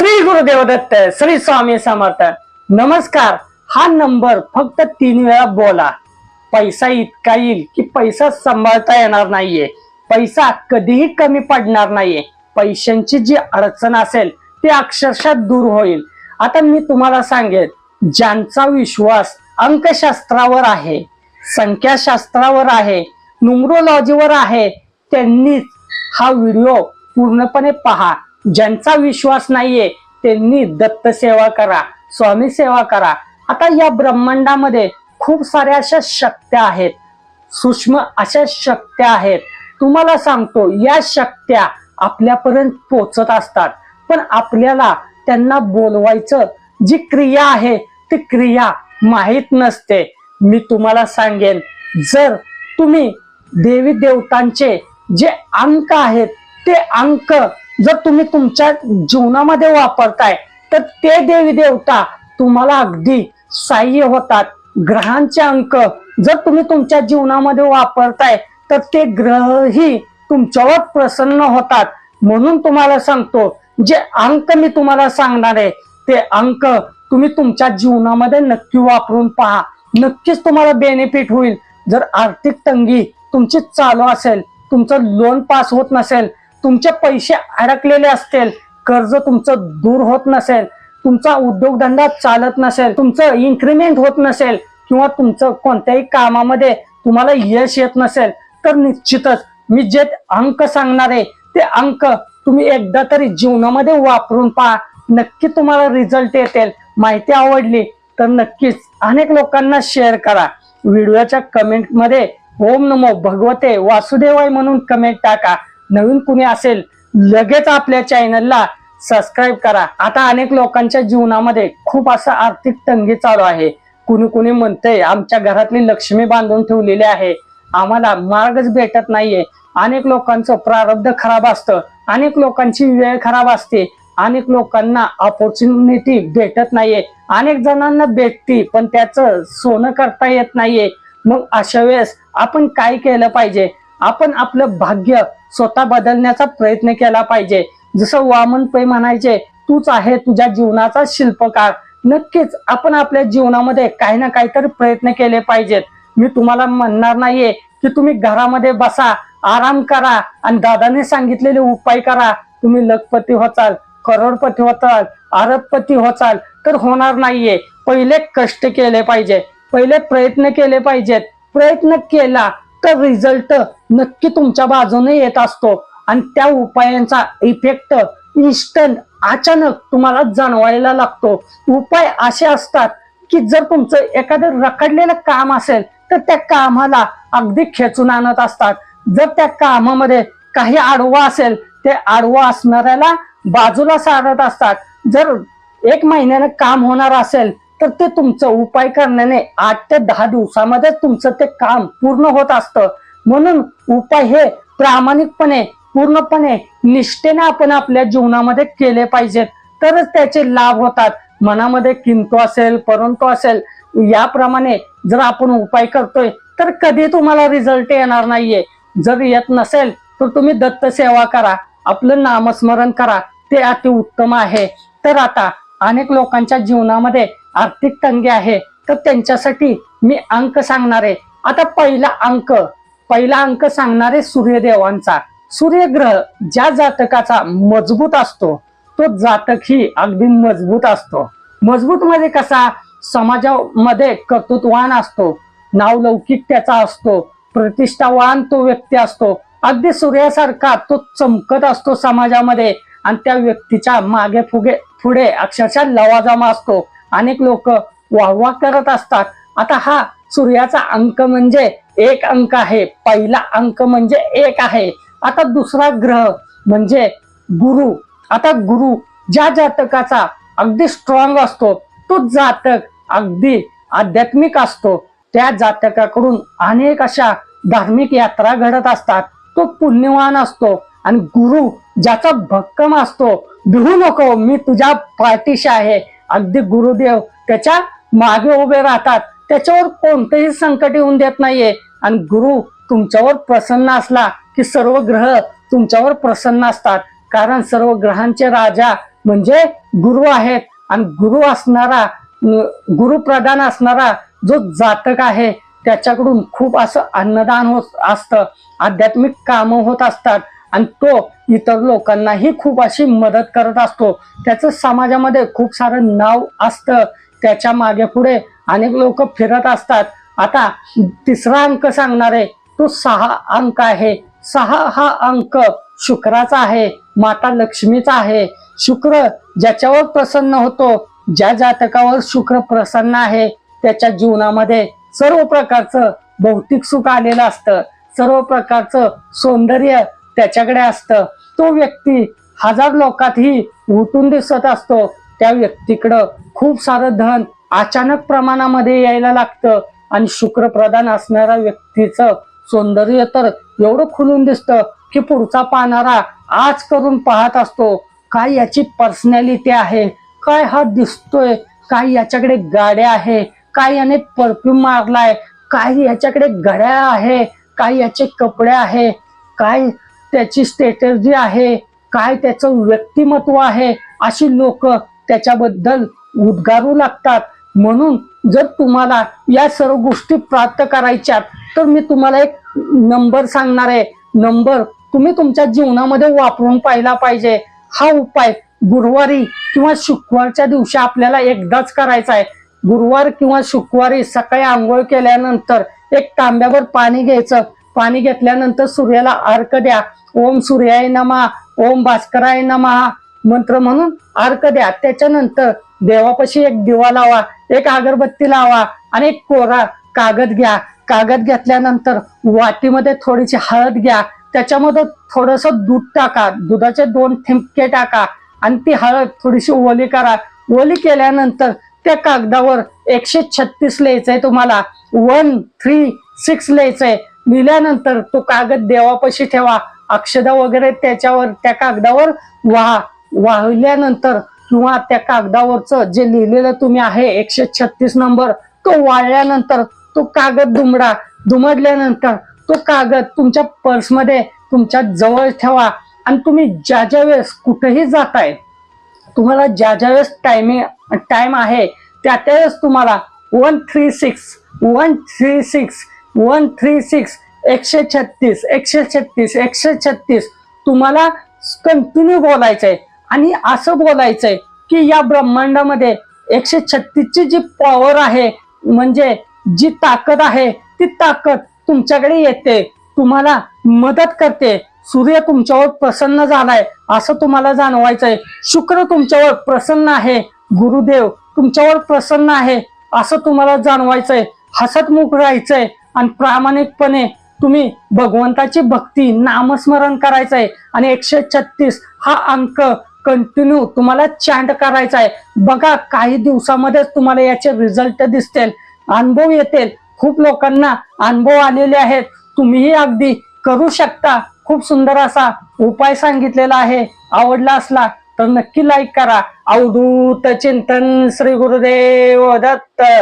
श्री गुरुदेव दत्त श्री स्वामी समर्थ. नमस्कार. हा नंबर फक्त तीन वेळा बोला. पैसा इतका येईल की पैसा सांभाळता येणार नाहीये. पैसा कधीही कमी पडणार नाहीये. पैशांची जी अडचण असेल ती अक्षरशः दूर होईल. आता मी तुम्हाला सांगेन ज्यांचा विश्वास अंकशास्त्रावर आहे संख्याशास्त्रावर आहे न्युमरोलॉजीवर आहे त्यांनीच हा व्हिडिओ पूर्णपणे पहा. ज्यांचा विश्वास नाहीये त्यांनी दत्त सेवा करा स्वामी सेवा करा. आता या ब्रह्मांडामध्ये खूप साऱ्या अशा शक्त्या आहेत. सूक्ष्म अशा शक्त्या आहेत. तुम्हाला सांगतो या शक्त्या आपल्यापर्यंत पोचत असतात. पण आपल्याला त्यांना बोलवायचं जी क्रिया आहे ती क्रिया माहीत नसते. मी तुम्हाला सांगेन जर तुम्ही देवी देवतांचे जे अंक आहेत ते अंक जर तुम्ही तुमच्या जीवनामध्ये वापरताय तर ते देवी देवता तुम्हाला अगदी सहाय्य होतात. ग्रहांचे अंक जर तुम्ही तुमच्या जीवनामध्ये वापरताय तर ते ग्रहही तुमच्यावर प्रसन्न होतात. म्हणून तुम्हाला सांगतो जे अंक मी तुम्हाला सांगणार आहे ते अंक तुम्ही तुमच्या जीवनामध्ये नक्की वापरून पहा. नक्कीच तुम्हाला बेनिफिट होईल. जर आर्थिक तंगी तुमची चालू असेल तुमचं लोन पास होत नसेल तुमचे पैसे अडकलेले असतील कर्ज तुमचं दूर होत नसेल तुमचा उद्योगधंदा चालत नसेल तुमचं इन्क्रीमेंट होत नसेल किंवा तुमचं कोणत्याही कामामध्ये तुम्हाला यश येत नसेल तर निश्चितच मी जे अंक सांगणार आहे ते अंक तुम्ही एकदा तरी जीवनामध्ये वापरून पहा. नक्की तुम्हाला रिझल्ट येतील. माहिती आवडली तर नक्कीच अनेक लोकांना शेअर करा. व्हिडिओच्या कमेंटमध्ये ओम नमो भगवते वासुदेवाय म्हणून कमेंट टाका. नवीन कुणी असेल लगेच आपल्या चॅनलला सबस्क्राईब करा. आता अनेक लोकांच्या जीवनामध्ये खूप असं आर्थिक तंगी चालू आहे. कुणी कुणी म्हणतंय आमच्या घरातली लक्ष्मी बांधून ठेवलेली आहे. आम्हाला मार्गच भेटत नाहीये. अनेक लोकांचं प्रारब्ध खराब असतं. अनेक लोकांची वेळ खराब असते. अनेक लोकांना ऑपॉर्च्युनिटी भेटत नाहीये. अनेक जणांना भेटती पण त्याचं सोनं करता येत नाहीये. मग अशा वेळेस आपण काय केलं पाहिजे? आपण आपलं भाग्य स्वतः बदलण्याचा प्रयत्न केला पाहिजे. जसं वामन पै म्हणायचे तूच आहे तुझ्या जीवनाचा शिल्पकार. नक्कीच आपण आपल्या जीवनामध्ये काही ना काहीतरी प्रयत्न केले पाहिजेत. मी तुम्हाला म्हणणार नाहीये की तुम्ही घरामध्ये बसा आराम करा आणि दादाने सांगितलेले उपाय करा. तुम्ही लखपती होचाल करोडपती होचाल अरबपती होचाल तर होणार नाहीये. पहिले कष्ट केले पाहिजे पहिले प्रयत्न केले पाहिजेत. प्रयत्न केला तर रिझल्ट नक्की तुमच्या बाजूने येत असतो. आणि त्या उपायांचा इफेक्ट इन्स्टंट अचानक तुम्हाला जाणवायला लागतो. उपाय असे असतात की जर तुमचं एखादं रखडलेलं काम असेल तर त्या कामाला अगदी खेचून आणत असतात. जर त्या कामामध्ये काही आडवा असेल ते आडवा असणाऱ्याला बाजूला सारत असतात. जर एक महिन्यानं काम होणार असेल तर ते तुमचं उपाय करण्याने आठ ते दहा दिवसामध्ये तुमचं ते काम पूर्ण होत असतं. म्हणून उपाय हे प्रामाणिकपणे पूर्णपणे निष्ठेने आपण आपल्या जीवनामध्ये केले पाहिजेत. तरच त्याचे लाभ होतात. मनामध्ये किंतु असेल परंतु असेल याप्रमाणे जर आपण उपाय करतोय तर कधी तुम्हाला रिझल्ट येणार नाहीये. जर येत नसेल तर तुम्ही दत्त सेवा करा आपलं नामस्मरण करा ते अति उत्तम आहे. तर आता अनेक लोकांच्या जीवनामध्ये आर्थिक तंगी आहे तर त्यांच्यासाठी मी अंक सांगणार आहे. आता पहिला अंक पहिला अंक सांगणारे सूर्यदेवांचा. सूर्यग्रह ज्या जातकाचा मजबूत असतो तो जातक ही अगदी मजबूत असतो. मजबूत मध्ये कसा? समाजामध्ये कर्तृत्ववान असतो नावलौकिक त्याचा असतो प्रतिष्ठावान तो व्यक्ती असतो. अगदी सूर्यासारखा तो चमकत असतो समाजामध्ये आणि त्या व्यक्तीच्या मागे फुगे पुढे अक्षरशः लवाजमा असतो. अनेक लोक वाहवा करत असतात. आता हा सूर्याचा अंक म्हणजे एक अंक आहे. पहिला अंक म्हणजे एक आहे. आता दुसरा ग्रह म्हणजे गुरु. आता गुरु ज्या जातकाचा अगदी स्ट्रॉंग असतो तो जातक अगदी आध्यात्मिक असतो. त्या जातकाकडून अनेक अशा धार्मिक यात्रा घडत असतात. तो पुण्यवान असतो आणि गुरु ज्याचा भक्कम असतो भिवू नको मी तुझ्या पाठीशी आहे. अगदी गुरुदेव त्याच्यामागे उभे राहतात. त्याच्यावर कोणतंही संकट येऊन देत नाहीये. आणि गुरु तुमच्यावर प्रसन्न असला की सर्व ग्रह तुमच्यावर प्रसन्न असतात. कारण सर्व ग्रहांचे राजा म्हणजे गुरु आहेत. आणि गुरु असणारा अं, गुरुप्रधान असणारा जो जातक आहे त्याच्याकडून खूप असं अन्नदान होत असतं. आध्यात्मिक कामं होत असतात. आणि तो इतर लोकांनाही खूप अशी मदत करत असतो. त्याचं समाजामध्ये खूप सारं नाव असतं. त्याच्यामागे पुढे अनेक लोक फिरत असतात. आता तिसरा अंक सांगणार आहे. तो सहा अंक आहे. सहा हा अंक शुक्राचा आहे. माता लक्ष्मीचा आहे. शुक्र ज्याच्यावर प्रसन्न होतो ज्या जातकावर शुक्र प्रसन्न आहे त्याच्या जीवनामध्ये सर्व प्रकारचं भौतिक सुख आलेलं असतं. सर्व प्रकारचं सौंदर्य त्याच्याकडे असतं. तो व्यक्ती हजार लोकातही उठून दिसत असतो. त्या व्यक्तीकडं खूप सारं धन अचानक प्रमाणामध्ये यायला लागतं आणि शुक्रप्रधान असणाऱ्या व्यक्तीचं सौंदर्य तर एवढं खुलून दिसतं की पुढचा पाहणारा आज करून पाहत असतो. काय याची पर्सनॅलिटी आहे? काय हा दिसतोय? काय याच्याकडे गाड्या आहे? काय याने परफ्यूम मारलाय? काय याच्याकडे घड्याळ आहे? काय याचे कपडे आहे? काय त्याची स्ट्रॅटर्जी आहे काय त्याचं व्यक्तिमत्व आहे अशी लोक त्याच्याबद्दल उद्गारू लागतात. म्हणून जर तुम्हाला या सर्व गोष्टी प्राप्त करायच्यात तर मी तुम्हाला एक नंबर सांगणार आहे. नंबर तुम्ही तुमच्या जीवनामध्ये वापरून पाहिला पाहिजे. हा उपाय गुरुवारी किंवा शुक्रवारच्या दिवशी आपल्याला एकदाच करायचा आहे. गुरुवार किंवा शुक्रवारी सकाळी आंघोळ केल्यानंतर एक तांब्यावर पाणी घ्यायचं पाणी घेतल्यानंतर सूर्याला अर्क द्या. ओम सूर्याय नमा ओम भास्कराय नमा मंत्र म्हणून अर्क द्या. त्याच्यानंतर देवापाशी एक दिवा लावा एक अगरबत्ती लावा आणि एक कोरा कागद घ्या. कागद घेतल्यानंतर वाटीमध्ये थोडीशी हळद घ्या. त्याच्यामध्ये थोडस दूध टाका. दुधाचे दोन ठिपके टाका आणि ती हळद थोडीशी ओली करा. ओली केल्यानंतर त्या कागदावर एकशे छत्तीस लिहायचंय तुम्हाला. वन थ्री सिक्स लिहायचंय. लिहिल्यानंतर तो कागद देवापाशी ठेवा अक्षदा वगैरे त्याच्यावर त्या कागदावर वाहा वाहिल्यानंतर किंवा त्या कागदावरचं जे लिहिलेलं तुम्ही आहे एकशे छत्तीस नंबर तो वाळल्यानंतर तो कागद दुमडा दुमडल्यानंतर तो कागद तुमच्या पर्समध्ये तुमच्या जवळ ठेवा. आणि तुम्ही ज्या ज्या वेळेस कुठेही जाताय तुम्हाला ज्या ज्या वेळेस टायमिंग टाइम आहे त्या त्यावेळेस तुम्हाला one three six one three six one three six एकशे छत्तीस एकशे छत्तीस एकशे छत्तीस तुम्हाला कंटिन्यू बोलायचं आहे आणि असं बोलायचं आहे की या ब्रह्मांडामध्ये एकशे छत्तीसची जी पॉवर आहे म्हणजे जी ताकद आहे ती ताकद तुमच्याकडे येते. तुम्हाला मदत करते. सूर्य तुमच्यावर प्रसन्न झालाय असं तुम्हाला जाणवायचं आहे शुक्र तुमच्यावर प्रसन्न आहे गुरुदेव तुमच्यावर प्रसन्न आहे असं तुम्हाला जाणवायचंय. हसतमुख राहायचंय आणि प्रामाणिकपणे तुम्ही भगवंताची भक्ती नामस्मरण करायचं आहे आणि एकशे छत्तीस हा अंक कंटिन्यू तुम्हाला चॅन्ट करायचा आहे. बघा काही दिवसामध्येच तुम्हाला याचे रिझल्ट दिसतील. अनुभव येतील. खूप लोकांना अनुभव आलेले आहेत. तुम्हीही अगदी करू शकता. खूप सुंदर असा उपाय सांगितलेला आहे. आवडला असला तर नक्की लाईक करा. अवधूत चिंतन श्री गुरुदेव दत्त.